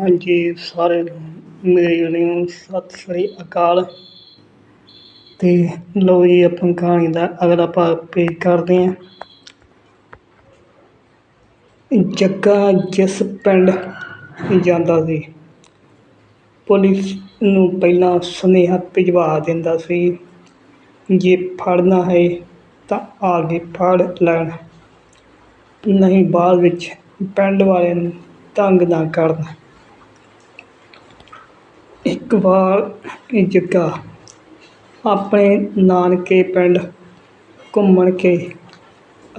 ਹਾਂਜੀ ਸਾਰੇ ਮੇਰੇ ਨੂੰ ਸਤਿ ਸ੍ਰੀ ਅਕਾਲ। ਤੇ ਲੋ ਜੀ, ਆਪਾਂ ਕਹਾਣੀ ਦਾ ਅਗਲਾ ਭਾਗ ਪੇਸ਼ ਕਰਦੇ ਹਾਂ। ਜੱਗਾ ਜਿਸ ਪਿੰਡ ਜਾਂਦਾ ਸੀ, ਪੁਲਿਸ ਨੂੰ ਪਹਿਲਾਂ ਸੁਨੇਹਾ ਭਿਜਵਾ ਦਿੰਦਾ ਸੀ, ਜੇ ਫੜਨਾ ਹੈ ਤਾਂ ਆ ਕੇ ਫੜ ਲੈਣ, ਨਹੀਂ ਬਾਅਦ ਵਿੱਚ ਪਿੰਡ ਵਾਲਿਆਂ ਨੂੰ ਤੰਗ ਨਾ ਕਰਨ। ਇੱਕ ਵਾਰ ਜੱਗਾ। ਆਪਣੇ ਨਾਨਕੇ ਪਿੰਡ ਘੁੰਮਣ ਕੇ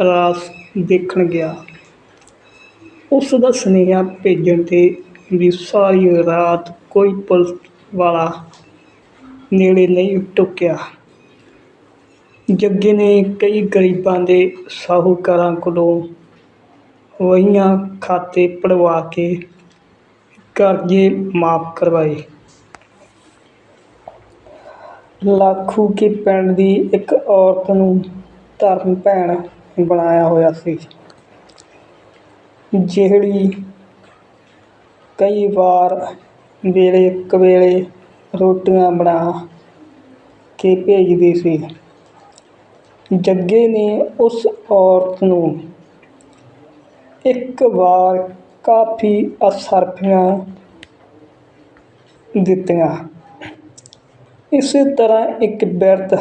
ਰਾਸ ਦੇਖਣ ਗਿਆ। ਉਸ ਦਾ ਸੁਨੇਹਾ ਭੇਜਣ 'ਤੇ ਵੀ ਸਾਰੀ ਰਾਤ ਕੋਈ ਪੁਲਿਸ ਵਾਲਾ ਨੇੜੇ ਨਹੀਂ ਟੁਕਿਆ। ਜੱਗੇ ਨੇ ਕਈ ਗਰੀਬਾਂ ਦੇ ਸਾਹੂਕਾਰਾਂ ਕੋਲੋਂ ਵਹੀਆਂ ਖਾਤੇ ਪੜਵਾ ਕੇ ਕਰਜ਼ੇ ਮਾਫ ਕਰਵਾਏ। ਲਾਖੂ ਕੇ ਪਿੰਡ ਦੀ ਇੱਕ ਔਰਤ ਨੂੰ ਧਰਮ ਭੈਣ ਬਣਾਇਆ ਹੋਇਆ ਸੀ। ਜਿਹੜੀ ਕਈ ਵਾਰ ਵੇਲੇ ਕਵੇਲੇ ਰੋਟੀਆਂ ਬਣਾ ਕੇ ਭੇਜਦੀ ਸੀ। ਜੱਗੇ ਨੇ ਉਸ ਔਰਤ ਨੂੰ ਇੱਕ ਵਾਰ ਕਾਫੀ ਅਸਰਫੀਆਂ ਦਿੱਤੀਆਂ। ਇਸੇ ਤਰ੍ਹਾਂ ਇੱਕ ਬਿਰਧ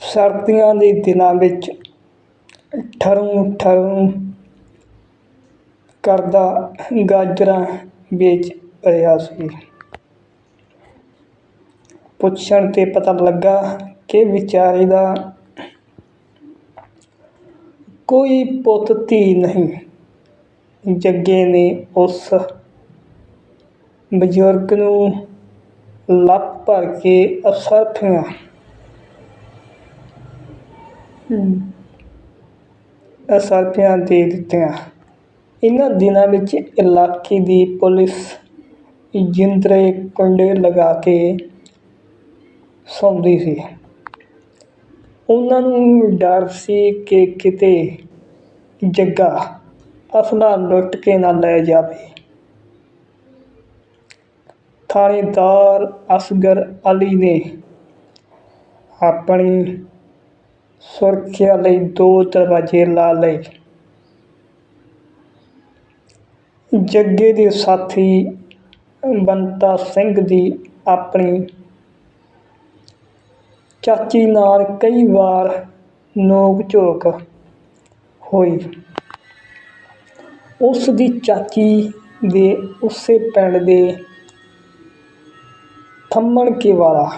ਸਰਦੀਆਂ ਦੇ ਦਿਨਾਂ ਵਿੱਚ ਠਰੂ ਠਰੂ ਕਰਦਾ ਗਾਜਰਾਂ ਵੇਚ ਰਿਹਾ ਸੀ। ਪੁੱਛਣ 'ਤੇ ਪਤਾ ਲੱਗਾ ਕਿ ਵਿਚਾਰੇ ਦਾ ਕੋਈ ਪੁੱਤ ਧੀ ਨਹੀਂ। ਜੱਗੇ ਨੇ ਉਸ ਬਜ਼ੁਰਗ ਨੂੰ ਲੱਤ ਭਰ ਕੇ ਅਸਰਫੀਆਂ ਅਸਰਫੀਆਂ ਦੇ ਦਿੱਤੀਆਂ। ਇਹਨਾਂ ਦਿਨਾਂ ਵਿੱਚ ਇਲਾਕੇ ਦੀ ਪੁਲਿਸ ਜਿੰਦਰੇ ਕੁੰਡੇ ਲਗਾ ਕੇ ਸੌਂਦੀ ਸੀ। ਉਹਨਾਂ ਨੂੰ ਡਰ ਸੀ ਕਿ ਕਿਤੇ ਜੱਗਾ ਅਸਲਾ ਲੁੱਟ ਕੇ ਨਾ ਲੈ ਜਾਵੇ। ਥਾਣੇਦਾਰ ਅਸਗਰ ਅਲੀ ਨੇ ਆਪਣੀ ਸੁਰੱਖਿਆ ਲਈ ਦੋ ਦਰਵਾਜ਼ੇ ਲਾ ਲਏ। ਜੱਗੇ ਦੇ ਸਾਥੀ ਬੰਤਾ ਸਿੰਘ ਦੀ ਆਪਣੀ ਚਾਚੀ ਨਾਲ ਕਈ ਵਾਰ ਨੋਕ ਝੋਕ ਹੋਈ। ਉਸ ਦੀ ਚਾਚੀ ਦੇ ਉਸੇ ਪਿੰਡ ਦੇ ਥੰਮਣ ਕੇ ਵਾਲਾ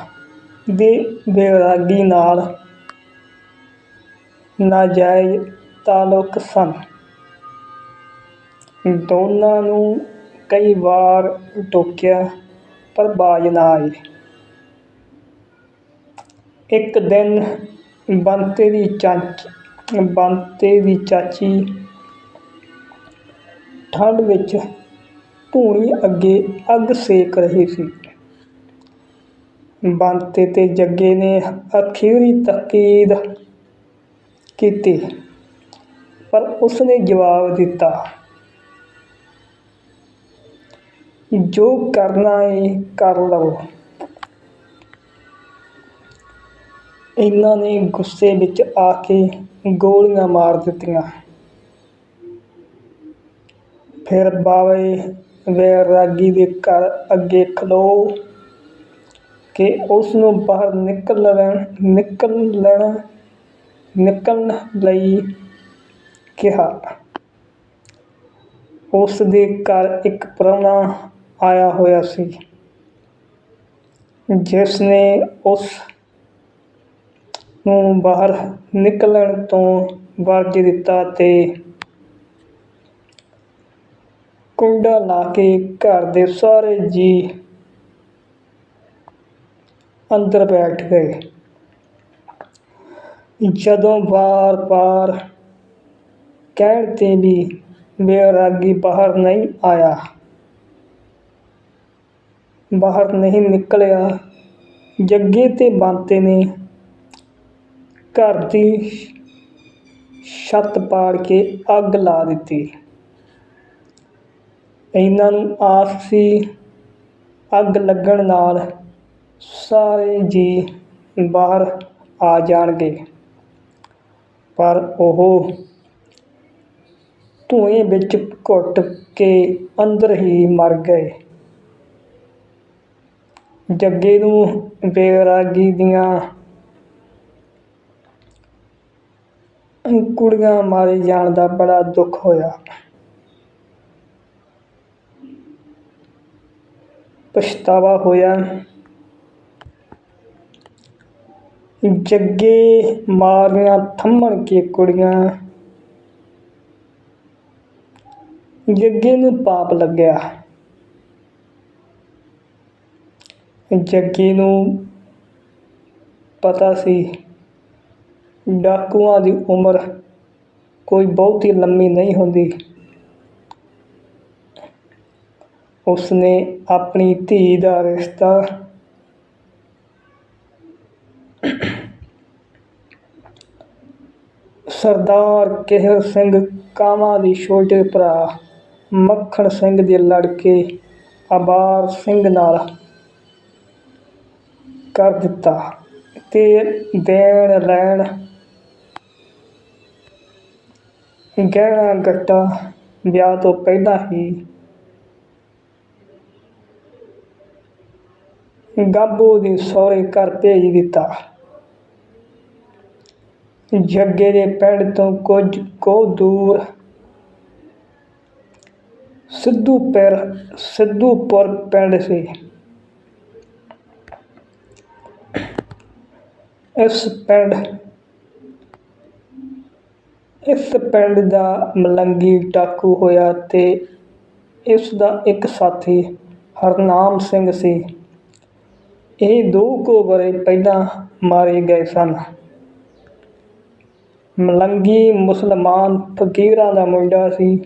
ਦੇ ਬੇਰਾਗੀ ਨਾਲ ਨਾਜਾਇਜ਼ ਤਾਲੁਕ ਸਨ। ਦੋਨਾਂ ਨੂੰ ਕਈ ਵਾਰ ਟੋਕਿਆ, ਪਰ ਬਾਜ ਨਾ ਆਈ ਇੱਕ ਦਿਨ ਬੰਤੇ ਦੀ ਚਾਚ, ਬੰਤੇ ਦੀ ਚਾਚੀ ਠੰਡ ਵਿੱਚ ਧੂਣੀ ਅੱਗੇ ਅੱਗ ਸੇਕ ਰਹੀ ਸੀ। ਬੰਤੇ ਤੇ ਜੱਗੇ ਨੇ ਅਖੀਰੀ ਤਕੀਦ ਕੀਤੀ, ਪਰ ਉਸਨੇ ਜਵਾਬ ਦਿੱਤਾ, ਜੋ ਕਰਨਾ ਹੈ ਕਰ ਲਓ ਇਹਨਾਂ ਨੇ ਗੁੱਸੇ ਵਿੱਚ ਆ ਕੇ ਗੋਲੀਆਂ ਮਾਰ ਦਿੱਤੀਆਂ। ਫਿਰ ਬਾਵੇ ਵੈਰਾਗੀ ਦੇ ਘਰ ਅੱਗੇ ਖਲੋ ਕਿ ਉਸ ਨੂੰ ਬਾਹਰ ਨਿਕਲ ਲੈਣਾ ਨਿਕਲਣ ਲਈ ਕਿਹਾ। ਉਸ ਦੇ ਘਰ ਇੱਕ ਪ੍ਰਾਹੁਣਾ ਆਇਆ ਹੋਇਆ ਸੀ ਜਿਸ ਨੇ ਉਸ ਨੂੰ ਬਾਹਰ ਨਿਕਲਣ ਤੋਂ ਵਰਜ ਦਿੱਤਾ ਤੇ ਕੁੰਡਾ ਲਾ ਕੇ ਘਰ ਦੇ ਸਾਰੇ ਜੀ ਅੰਦਰ ਬੈਠ ਗਏ। ਜਦੋਂ ਵਾਰ-ਵਾਰ ਕਹਿਣ 'ਤੇ ਵੀ ਬੈਰਾਗੀ ਬਾਹਰ ਨਹੀਂ ਆਇਆ, ਬਾਹਰ ਨਹੀਂ ਨਿਕਲਿਆ, ਜੱਗੇ ਤੇ ਬੰਤੇ ਨੇ ਘਰ ਦੀ ਛੱਤ ਪਾੜ ਕੇ ਅੱਗ ਲਾ ਦਿੱਤੀ। ਇਹਨਾਂ ਨੂੰ ਆਸ ਸੀ ਅੱਗ ਲੱਗਣ ਨਾਲ ਸਾਰੇ ਜੀ ਬਾਹਰ ਆ ਜਾਣਗੇ। ਪਰ ਉਹ ਧੂਏ ਵਿੱਚ ਘੁੱਟ ਕੇ ਅੰਦਰ ਹੀ ਮਰ ਗਏ। ਜੱਗੇ ਨੂੰ ਬੇਰਾਗੀ ਦੀਆਂ ਕੁੜੀਆਂ ਮਾਰੇ ਜਾਣ ਦਾ ਬੜਾ ਦੁੱਖ ਹੋਇਆ। ਪਛਤਾਵਾ ਹੋਇਆ ਜੱਗੇ ਮਾਰੀਆਂ ਥੰਮਣ ਕੇ ਕੁੜੀਆਂ। ਜੱਗੇ ਨੂੰ ਪਾਪ ਲੱਗਿਆ। ਜੱਗੇ ਨੂੰ ਪਤਾ ਸੀ, ਡਾਕੂਆਂ ਦੀ ਉਮਰ ਕੋਈ ਬਹੁਤੀ ਲੰਮੀ ਨਹੀਂ ਹੁੰਦੀ। ਉਸਨੇ ਆਪਣੀ ਧੀ ਦਾ ਰਿਸ਼ਤਾ ਸਰਦਾਰ ਕੇਹਰ ਸਿੰਘ ਕਾਵਾਂ ਦੀ ਛੋਟੇ ਭਰਾ ਮੱਖਣ ਸਿੰਘ ਦੇ ਲੜਕੇ ਆਬਾਰ ਸਿੰਘ ਨਾਲ ਕਰ ਦਿੱਤਾ ਤੇ ਦੇਣ ਲੈਣ ਗਹਿਣਾ ਗੱਟਾ ਵਿਆਹ ਤੋਂ ਪਹਿਲਾਂ ਹੀ ਗਾਬੋ ਦੇ ਸਹੁਰੇ ਘਰ ਭੇਜ ਦਿੱਤਾ। ਜੱਗੇ ਦੇ ਪਿੰਡ ਤੋਂ ਕੁਝ ਕੁ ਦੂਰ ਸਿੱਧੂਪੁਰ ਸਿੱਧੂਪੁਰ ਪਿੰਡ ਸੀ। ਇਸ ਪਿੰਡ ਇਸ ਪਿੰਡ ਦਾ ਮਲੰਗੀ ਡਾਕੂ ਹੋਇਆ ਤੇ ਇਸ ਦਾ ਇੱਕ ਸਾਥੀ ਹਰਨਾਮ ਸਿੰਘ ਸੀ। ਇਹ ਦੋ ਕੁ ਵਰ੍ਹੇ ਪਹਿਲਾਂ ਮਾਰੇ ਗਏ ਸਨ। ਮਲੰਗੀ ਮੁਸਲਮਾਨ ਫਕੀਰਾਂ ਦਾ ਮੁੰਡਾ ਸੀ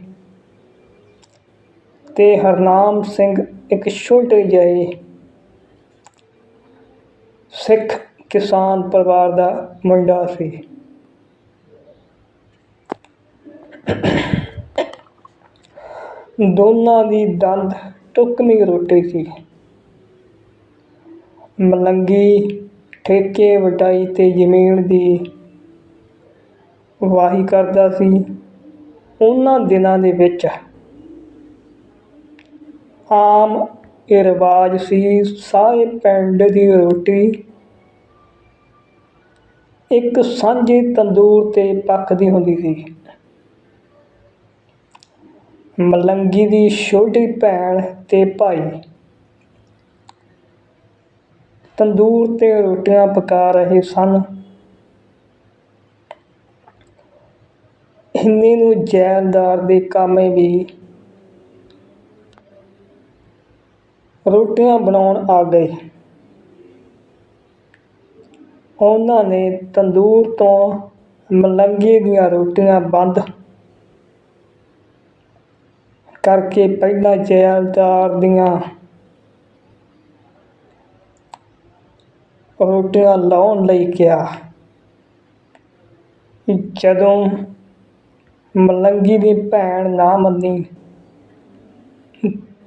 ਤੇ ਹਰਨਾਮ ਸਿੰਘ ਇੱਕ ਛੋਟੇ ਜਿਹੇ ਸਿੱਖ ਕਿਸਾਨ ਪਰਿਵਾਰ ਦਾ ਮੁੰਡਾ ਸੀ। ਦੋਨਾਂ ਦੀ ਦੰਦ ਟੁਕਮੀ ਰੋਟੀ ਸੀ। ਮਲੰਗੀ ਠੇਕੇ ਵਟਾਈ ਤੇ ਜ਼ਮੀਨ ਦੀ ਵਾਹੀ ਕਰਦਾ ਸੀ। ਉਹਨਾਂ ਦਿਨਾਂ ਦੇ ਵਿੱਚ ਆਮ ਇਹ ਰਿਵਾਜ ਸੀ, ਸਾਰੇ ਪਿੰਡ ਦੀ ਰੋਟੀ ਇੱਕ ਸਾਂਝੇ ਤੰਦੂਰ ਤੇ ਪੱਕਦੀ ਹੁੰਦੀ ਸੀ। ਮਲੰਗੀ ਦੀ ਛੋਟੀ ਭੈਣ ਤੇ ਭਾਈ ਤੰਦੂਰ ਤੇ ਰੋਟੀਆਂ ਪਕਾ ਰਹੇ ਸਨ। ਇੰਨੇ ਨੂੰ ਜੈਲਦਾਰ ਦੇ ਕਾਮੇ ਵੀ। ਰੋਟੀਆਂ ਬਣਾਉਣ ਆ ਗਏ। ਉਹਨਾਂ ਨੇ ਤੰਦੂਰ ਤੋਂ ਮਲੰਗੇ ਦੀਆਂ ਰੋਟੀਆਂ ਬੰਦ ਕਰਕੇ ਪਹਿਲਾਂ ਜੈਲਦਾਰ ਦੀਆਂ ਰੋਟੀਆਂ ਲਾਉਣ ਲਈ ਕਿਹਾ। ਜਦੋਂ ਮਲੰਗੀ ਦੀ ਭੈਣ ਨਾ ਮੰਨੀ।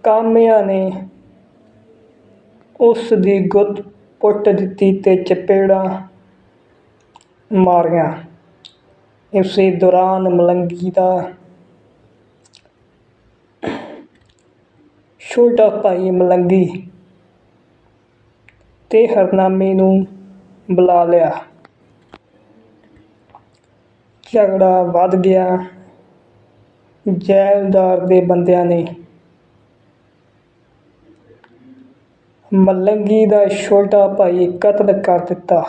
ਕਾਮਿਆਂ ਨੇ ਉਸ ਦੀ ਗੁੱਤ ਪੁੱਟ ਦਿੱਤੀ ਅਤੇ ਚਪੇੜਾਂ ਮਾਰੀਆਂ। ਇਸੇ ਦੌਰਾਨ ਮਲੰਗੀ ਦਾ ਛੋਟਾ ਭਾਈ ਮਲੰਗੀ ਅਤੇ ਹਰਨਾਮੇ ਨੂੰ ਬੁਲਾ ਲਿਆ। ਝਗੜਾ ਵੱਧ ਗਿਆ। ਜੈਲਦਾਰ ਦੇ ਬੰਦਿਆਂ ਨੇ ਮਲੰਗੀ ਦਾ ਛੋਟਾ ਭਾਈ ਕਤਲ ਕਰ ਦਿੱਤਾ।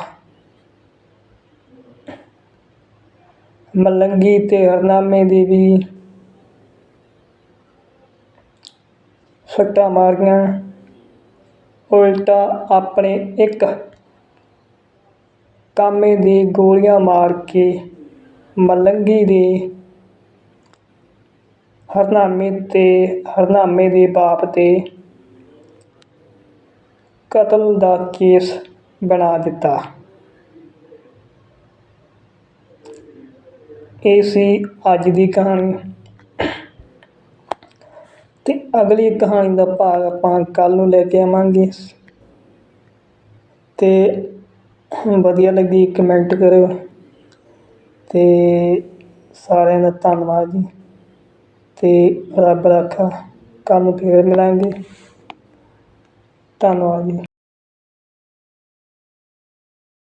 ਮਲੰਗੀ ਤੇ ਹਰਨਾਮੇ ਦੀ ਵੀ ਸੱਟਾਂ ਮਾਰੀਆਂ। ਉਲਟਾ ਆਪਣੇ ਇੱਕ ਕਾਮੇ ਦੀ ਗੋਲੀਆਂ ਮਾਰ ਕੇ ਮਲੰਗੀ ਦੇ ਹਰਨਾਮੇ ਤੇ, ਹਰਨਾਮੇ ਦੇ ਬਾਪ ਤੇ ਕਤਲ ਦਾ ਕੇਸ ਬਣਾ ਦਿੱਤਾ। ਇਹ ਸੀ ਅੱਜ ਦੀ ਕਹਾਣੀ। ਅਤੇ ਅਗਲੀ ਕਹਾਣੀ ਦਾ ਭਾਗ ਆਪਾਂ ਕੱਲ੍ਹ ਨੂੰ ਲੈ ਕੇ ਆਵਾਂਗੇ। ਅਤੇ ਵਧੀਆ ਲੱਗੀ, ਕਮੈਂਟ ਕਰਿਓ। ਅਤੇ ਸਾਰਿਆਂ ਦਾ ਧੰਨਵਾਦ ਜੀ। ਅਤੇ ਰੱਬ ਰਾਖਾ ਕੱਲ੍ਹ ਨੂੰ ਫੇਰ ਮਿਲਾਂਗੇ। ਧੰਨਵਾਦ ਜੀ।